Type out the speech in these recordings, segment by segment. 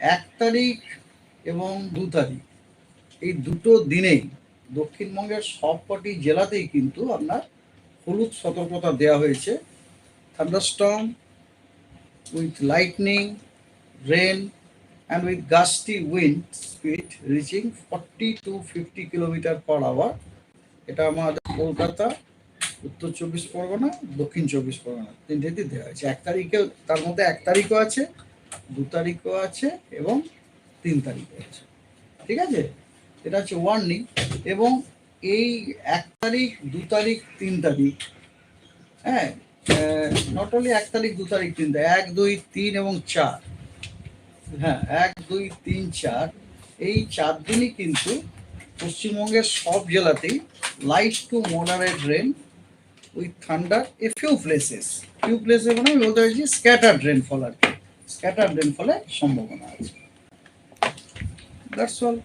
এক তারিখ এবং দু তারিখ। এই দুটো দিনেই দক্ষিণবঙ্গের সবকটি জেলাতেই কিন্তু আপনার হলুদ সতর্কতা দেওয়া হয়েছে। Thunderstorm with lightning, rain and with gusty wind speed reaching forty to fifty kilometre per hour এটা আমাদের কলকাতা, উত্তর চব্বিশ পরগনা, দক্ষিণ চব্বিশ পরগনা। তিনটেতেই দেওয়া হয়েছে। এক তারিখে তার মধ্যে এক তারিখও আছে। দু তারিখও আছে এবং তিন তারিখও আছে। ঠিক আছে? এটা হচ্ছে ওয়ার্নিং এবং এই এক তারিখ, দু তারিখ, তিন তারিখ হ্যাঁ? নট অনলি এক তারিখ, দু তারিখ, তিন তারিখ, এক, দুই, তিন এবং চার। হ্যাঁ এক, দুই, তিন, চার, এই চার দিনই কিন্তু পশ্চিমবঙ্গের সব জেলাতেই light to moderate rain with thunder a few places few প্লেসে মানে আমি বলতে চাইছি স্ক্যাটার রেনফল আর কি। স্ক্যাটার রেনফলের সম্ভাবনা আছে। দ্যাটস অল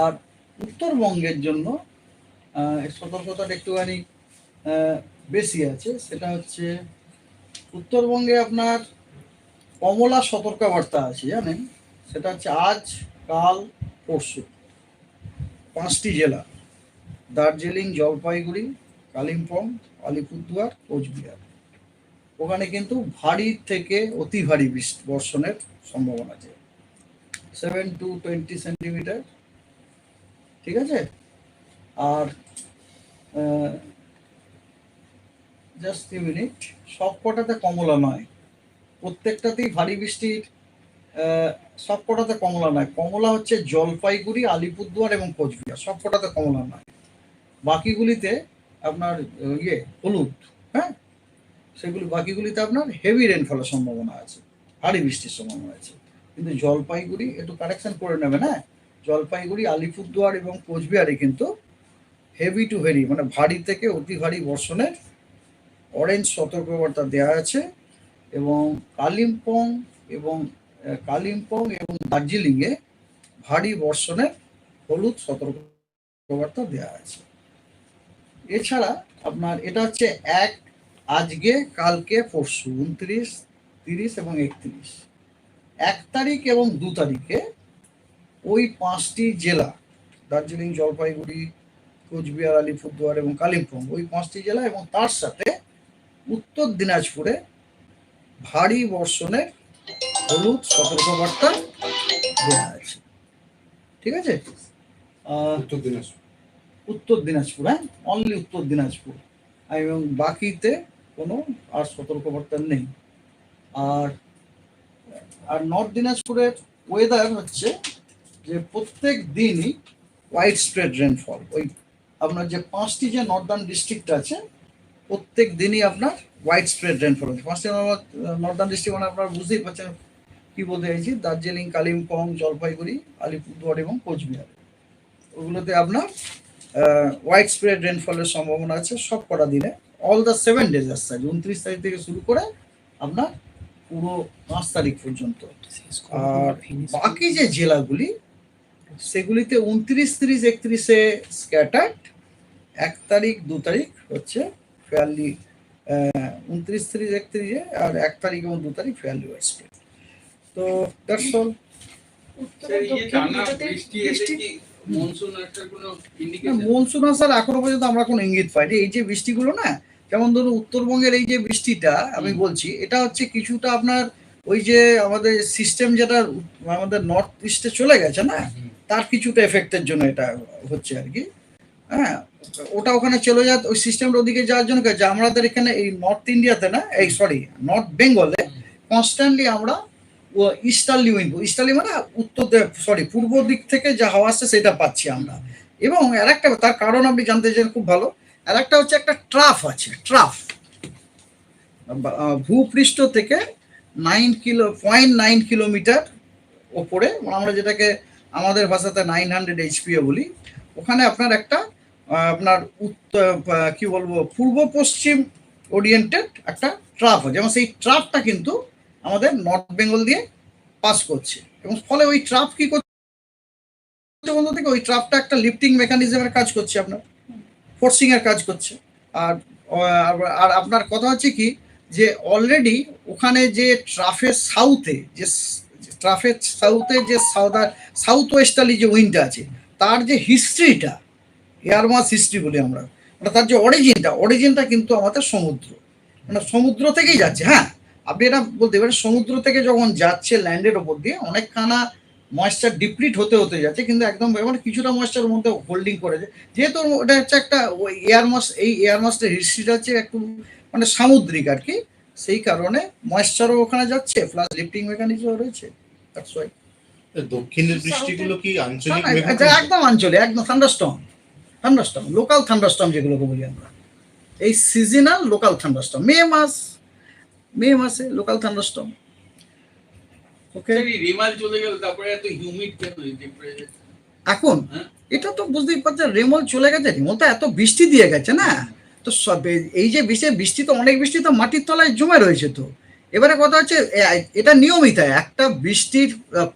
আর উত্তরবঙ্গের জন্য সতর্কতাটা একটুখানি বেশি আছে। সেটা হচ্ছে, উত্তরবঙ্গে আপনার কমলা সতর্কবার্তা আছে, জানেন? সেটা হচ্ছে আজ, কাল, পরশু। পাঁচটি জেলা, দার্জিলিং, জলপাইগুড়ি, কালিম্পং, আলিপুরদুয়ার, কোচবিহার। ওখানে কিন্তু ভারী থেকে অতি ভারী বর্ষণের সম্ভাবনা আছে। সেভেন টু টোয়েন্টি সেন্টিমিটার ঠিক আছে? আর জাস্ট মিনিট সব কটাতে কমলা নয়। প্রত্যেকটাতেই ভারী বৃষ্টির সব কটাতে কমলা নয়। কমলা হচ্ছে জলপাইগুড়ি, আলিপুরদুয়ার এবং কোচবিহার, সব কটাতে কমলা নয়। বাকিগুলিতে আপনার ইয়ে হলুদ হ্যাঁ? সেগুলি বাকিগুলিতে আপনার হেভি রেনফলের সম্ভাবনা আছে, ভারী বৃষ্টির সম্ভাবনা আছে। কিন্তু জলপাইগুড়ি একটু কারেকশন করে নেবেন হ্যাঁ? জলপাইগুড়ি, আলিপুরদুয়ার এবং কোচবিহারে কিন্তু হেভি টু হেভি মানে ভারী থেকে অতি ভারী বর্ষণের অরেঞ্জ সতর্কবার্তা দেওয়া আছে এবং কালিম্পং এবং কালিম্পং এবং দার্জিলিংয়ে ভারী বর্ষণের হলুদ সতর্কবার্তা দেওয়া আছে। এছাড়া আপনার এটা হচ্ছে এক আজকে কালকে পরশু উনত্রিশ তিরিশ এবং একত্রিশ। এক তারিখ এবং দু তারিখে ওই পাঁচটি জেলা দার্জিলিং জলপাইগুড়ি কোচবিহার আলিপুরদুয়ার এবং কালিম্পং ওই পাঁচটি জেলা এবং তার সাথে উত্তর দিনাজপুরে ভারী বর্ষণের হলুদ সতর্কবার্তা দেওয়া আছে। ঠিক আছে? উত্তর দিনাজপুর। উত্তর দিনাজপুর হ্যাঁ? অনলি উত্তর দিনাজপুর। এবং বাকিতে কোনো, আর সতর্কবার্তা নেই। আর আর নর্থ দিনাজপুরের ওয়েদার হচ্ছে যে প্রত্যেক দিনই হোয়াইট স্প্রেড রেনফল ওই আপনার যে পাঁচটি যে নর্দার্ন ডিস্ট্রিক্ট আছে, প্রত্যেক দিনই আপনার হোয়াইট স্প্রেড রেনফল হচ্ছে। পাঁচটি নর্দার্ন ডিস্ট্রিক্ট মানে আপনারা বুঝতেই পারছেন কী বলতে চাইছি? দার্জিলিং, কালিম্পং, জলপাইগুড়ি, আলিপুরদুয়ার এবং কোচবিহার। ওগুলোতে আপনার হোয়াইট স্প্রেড রেনফলের সম্ভাবনা আছে সব কটা দিনে। অল দ্য সেভেন ডেজ আসছে উনত্রিশ তারিখ থেকে শুরু করে আপনার পুরো পাঁচ তারিখ পর্যন্ত। আর বাকি যে জেলাগুলি সেগুলিতে উনত্রিশ তিরিশ একত্রিশে স্ক্যাটার্ড এক তারিখ দু তারিখ হচ্ছে ফেয়ারলি উনত্রিশ তিরিশ একত্রিশে আর এক তারিখ এবং দু তারিখ ফেয়ারলি স্প্রেড তো দ্যাটস অল যে মনসুন আসার এখনও পর্যন্ত আমরা কোনো ইঙ্গিত পাইনি। এই যে বৃষ্টিগুলো না যেমন ধরুন উত্তরবঙ্গের এই যে বৃষ্টিটা আমি বলছি এটা হচ্ছে কিছুটা আপনার ওই যে আমাদের সিস্টেম যেটা আমাদের নর্থ ইস্টে চলে গেছে না তার কিছুটা এফেক্টের জন্য এটা হচ্ছে আর কি। হ্যাঁ ওটা ওখানে চলে যায় ওই সিস্টেমটা ওদিকে যাওয়ার জন্য যে আমাদের এখানে এই নর্থ ইন্ডিয়াতে না এই সরি নর্থ বেঙ্গলে কনস্ট্যান্টলি আমরা ইস্টার্লি উইন্ড ইস্টার্লি মানে উত্তর সরি পূর্ব দিক থেকে যা হাওয়া আসছে সেটা পাচ্ছি আমরা। এবং আর একটা তার কারণ আপনি জানতে চান খুব ভালো আর একটা হচ্ছে একটা ট্রাফ আছে, ট্রাফ। ভূপৃষ্ঠ থেকে nine kilo point nine kilometre ওপরে মানে আমরা যেটাকে আমাদের ভাষাতে নাইন হান্ড্রেড এইচপিও বলি, ওখানে আপনার একটা আপনার উত্তর কি বলব পূর্ব পশ্চিম ওরিয়েন্টেড একটা ট্রাফ আছে। সেই ট্রাফটা কিন্তু আমাদের নর্থ বেঙ্গল দিয়ে পাস করছে। এবং ফলে ওই ট্রাফ কি করছে বলতে থেকে ওই ট্রাফটা একটা লিফটিং মেকানিজমের কাজ করছে আপনার ফোর্সিং এর কাজ করছে। আর, আর- আপনার কথা হচ্ছে কি যে অলরেডি ওখানে যে ট্রাফের সাউথে যে ট্রাফের সাউথে যে সাউদার সাউথ ওয়েস্টালি যে উইন্ডটা আছে, তার যে হিস্ট্রিটা এয়ার মাস হিস্ট্রি বলি আমরা মানে তার যে অরিজিনটা অরিজিনটা কিন্তু আমাদের সমুদ্র। মানে সমুদ্র থেকেই যাচ্ছে হ্যাঁ? আপনি এটা বলতে পারেন সমুদ্র থেকে যখন যাচ্ছে ল্যান্ডের ওপর দিয়ে অনেকখানা ময়েশ্চার ডিপ্লিট হতে হতে যাচ্ছে কিন্তু একদম মানে কিছুটা ময়েশ্চার মধ্যে হোল্ডিং করেছে যেহেতু ওটা হচ্ছে একটা এয়ার মাস এই এয়ার মাসটার হিস্ট্রিটা হচ্ছে একটু মানে সামুদ্রিক আর কি সেই কারণে ময়েশ্চারও ওখানে যাচ্ছে প্লাস লিফটিং মেকানিজমও রয়েছে That's why. দক্ষিণের বৃষ্টিগুলো কি আঞ্চলিক? এটা একদম অঞ্চলে একদম থান্ডারস্টম থান্ডারস্টম লোকাল থান্ডারস্টম যেগুলোকে বলি আমরা এই সিজনাল লোকাল থান্ডারস্টম মে মাস মে মাসে লোকাল থান্ডারস্টর্ম ওকে এই রেমাল চলে গেল তারপরে এত হিউমিড কেন এখন? হ্যাঁ। এটা তো বুঝতেই পারছেন রেমল চলে গেছে রেমল তো এত বৃষ্টি দিয়ে গেছে না? তো সব এই যে বৃষ্টি বৃষ্টি তো অনেক বৃষ্টি তো মাটির তলায় জমে রয়েছে তো। এবারে কথা হচ্ছে এটা নিয়মিত একটা বৃষ্টির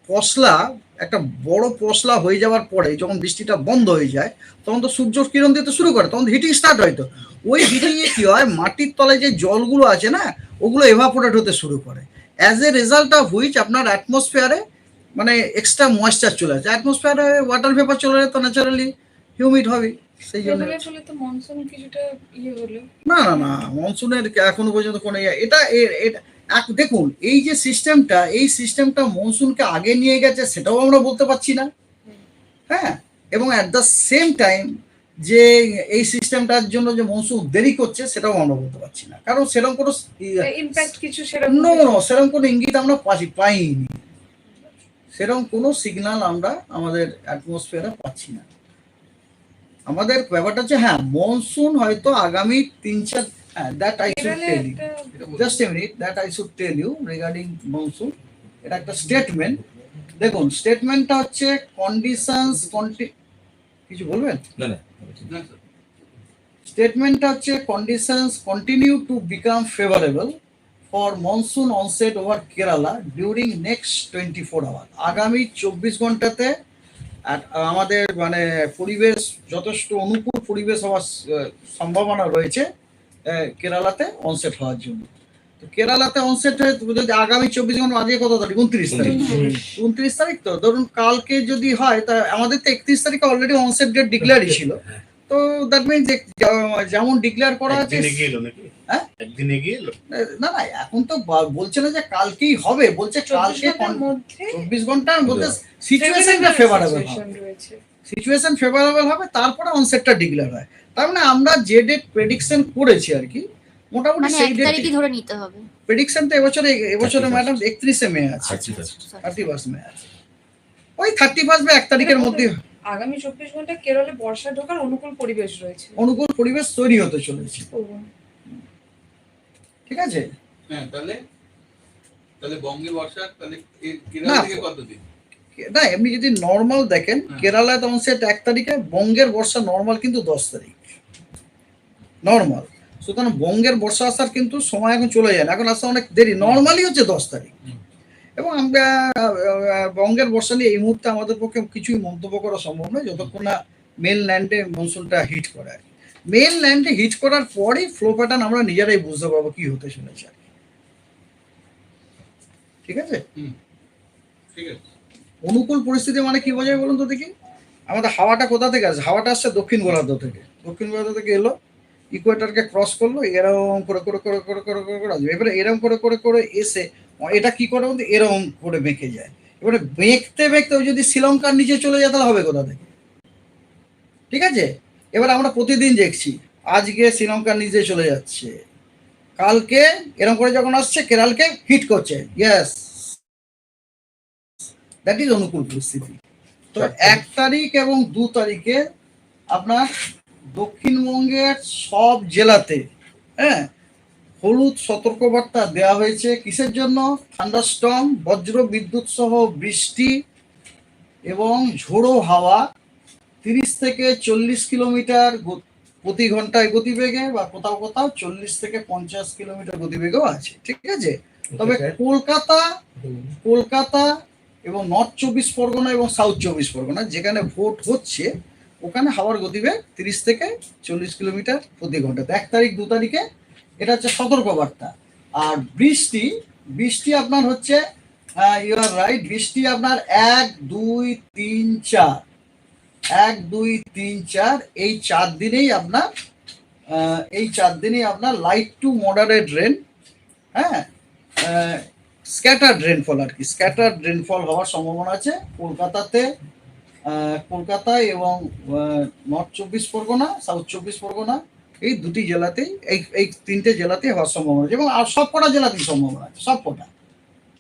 পশলা একটা বড় পশলা হয়ে যাওয়ার পরে যখন বৃষ্টিটা বন্ধ হয়ে যায় তখন তো সূর্য কিরণ দিতে শুরু করে তখন হিটিং স্টার্ট হয় তো। ওই হিটিং এ কি হয় মাটির তলায় যে জলগুলো আছে না ওগুলো এভাপোরেট হতে শুরু করে। As a result of which আপনার অ্যাটমসফিয়ারে মানে এক্সট্রা ময়েশ্চার চলে আসে। অ্যাটমসফিয়ারে ওয়াটার ভেপার চলে যায় তো ন্যাচারালি হিউমিড হবে সেই জন্য। ইয়ে না না না মনসুনের এখনও পর্যন্ত কোনো ইয়ে- এটা এটা এক- দেখুন এই যে সিস্টেমটা এই সিস্টেমটা মনসুনকে আগে নিয়ে গেছে সেটাও আমরা বলতে পারছি না। হ্যাঁ? এবং অ্যাট দ্য সেম টাইম যে এই সিস্টেমটার জন্য যে মনসুন দেরি করছে সেটাও আমরা বলতে পারছি না। কারণ সেরকম কোনো ইমপ্যাক্ট কিছু সেরকম নো নো সেরকম কোনো ইঙ্গিত আমরা পাচ্ছি পাইনি। সেরকম কোনো সিগন্যাল আমরা আমাদের অ্যাটমসফিয়ারে পাচ্ছি না। আমাদের ব্যাপারটা হচ্ছে হ্যাঁ মনসুন হয়তো আগামী তিন চার হ্যাঁ দ্যাট আই শুড এটা বলুন। Just a minute that I should tell you regarding monsoon এটা একটা স্টেটমেন্ট দেখুন স্টেটমেন্টটা হচ্ছে কন্ডিশনস কন্টি কিছু বলবেন? না না। স্টেটমেন্টটা হচ্ছে conditions continue to become favourable for monsoon onset over Kerala during next twenty four hour আগামী চব্বিশ ঘন্টাতে আর- আমাদের মানে পরিবেশ যথেষ্ট অনুকূল পরিবেশ হওয়ার সম্ভাবনা রয়েছে। কেরালাতে অনসেট হওয়ার জন্য। তো কেরালাতে অনসেট হয়ে যদি আগামী চব্বিশ ঘণ্টা আজকে কত তারিখ? উনত্রিশ তারিখ। উনত্রিশ তারিখ তো? ধরুন কালকে যদি হয় তা আমাদের তো একত্রিশ তারিখে অলরেডি অনসেট ডেট ডিক্লেয়ারই ছিল। তো দ্যাট মিনস যেমন ডিক্লেয়ার করা আছে একদিন হ্যাঁ? না না এখন তো বলছে না যে কালকেই হবে বলছে চব্বিশ কালকে ঘণ্টার মধ্যে চব্বিশ ঘণ্টার মধ্যে সিচুয়েশনটা ফেভারেবল হবে। সিচুয়েশন ফেভারেবল হবে তারপরে অনসেটটা ডিক্লেয়ার হয়। তার মানে আমরা যে ডেট প্রেডিকশন করেছি আর কি মোটামুটি মানে সেই ডেট তারিখই ধরে নিতে হবে। প্রেডিকশনটা এবছরে এবছরে 31st ম্যাডাম একত্রিশে মে আছে। আচ্ছা, আচ্ছা। Sorry. থার্টি ফার্স্ট মে আছে। ওই থার্টি ফার্স্ট বা এক তারিখের মধ্যে আগামী চব্বিশ ঘণ্টা কেরলে বর্ষা ঢোকার অনুকূল পরিবেশ রয়েছে। অনুকূল পরিবেশ তৈরি হতে চলেছে। ঠিক আছে? হ্যাঁ তাহলে তাহলে বঙ্গে বর্ষা তাহলে কেরালা। থেকে কতদিন? না এমনি যদি নর্মাল দেখেন হুম। কেরালায় তো অনসেট এক তারিখে বঙ্গের বর্ষা নর্মাল কিন্তু দশ তারিখ। নর্মাল সুতরাং বঙ্গের বর্ষা আসার কিন্তু সময় এখন চলে যায় না। এখন আসা অনেক দেরি। নর্মালি হচ্ছে দশ তারিখ। এবং আমরা বঙ্গের বর্ষা নিয়ে এই মুহূর্তে আমাদের পক্ষে কিছুই মন্তব্য করা সম্ভব নয় যতক্ষণ না মেন ল্যান্ডে মনসুনটা হিট করে আর মেন ল্যান্ডে হিট করার পরেই ফ্লো প্যাটার্ন আমরা নিজেরাই বুঝতে পারব কি হতে চলেছে আর ঠিক আছে? ঠিক আছে। অনুকূল পরিস্থিতি মানে কি বোঝায় বলুন তো দেখি? আমাদের হাওয়াটা কোথা থেকে আসছে? হাওয়াটা আসছে দক্ষিণ গোলার্ধ থেকে। দক্ষিণ গোলার্ধ থেকে এলো ইকুয়েটারকে ক্রস করল, এরকম করে করে করে করে করে করে করে আসবে। এবারে এরকম করে করে করে এসে, এটা কি করে বলতে এরকম করে বেঁকে যায়। এবারে বেঁকতে বেঁকতে যদি শ্রীলঙ্কার নিচে চলে যায়, তাহলে হবে কোথা থেকে? ঠিক আছে? এবার আমরা প্রতিদিন দেখছি, আজকে শ্রীলঙ্কার নিচে চলে যাচ্ছে। কালকে এরকম করে যখন আসছে, কেরালকে হিট করছে। ইয়েস দ্যাট ইজ অনুকূল পরিস্থিতি। তো এক তারিখ এবং দু তারিখে আপনার দক্ষিণবঙ্গের সব জেলাতে হ্যাঁ হলুদ সতর্কবার্তা দেওয়া হয়েছে। কিসের জন্য? থান্ডারস্টর্ম বজ্র বিদ্যুৎ সহ বৃষ্টি এবং ঝোড়ো হাওয়া। তিরিশ থেকে চল্লিশ কিলোমিটার প্রতি ঘন্টায় গতিবেগে বা কোথাও কোথাও চল্লিশ থেকে পঞ্চাশ কিলোমিটার গতিবেগেও আছে। ঠিক আছে? তবে কলকাতা কলকাতা এবং নর্থ চব্বিশ পরগনা এবং সাউথ চব্বিশ পরগনা, যেখানে ভোট হচ্ছে, ওখানে হাওয়ার গতিবেগ তিরিশ থেকে চল্লিশ কিলোমিটার প্রতি ঘণ্টা। এক তারিখ, দু তারিখে এটা হচ্ছে সতর্কবার্তা। আর বৃষ্টি বৃষ্টি আপনার হচ্ছে ইউ আর রাইট বৃষ্টি আপনার এক, দুই, তিন, চার। এক, দুই, তিন, চার, এই চার দিনেই আপনার এই চার দিনেই আপনার লাইট টু মডারেট রেন হ্যাঁ? স্ক্যাটার্ড রেনফল আর কি। স্ক্যাটার্ড রেনফল হওয়ার সম্ভাবনা আছে। কলকাতাতে কলকাতায় এবং নর্থ চব্বিশ পরগনা সাউথ চব্বিশ পরগনা, এই দুটি জেলাতেই, এই এই তিনটে জেলাতেই হওয়ার সম্ভাবনা আছে এবং আর সব কটা জেলাতেই সম্ভাবনা আছে সব কটা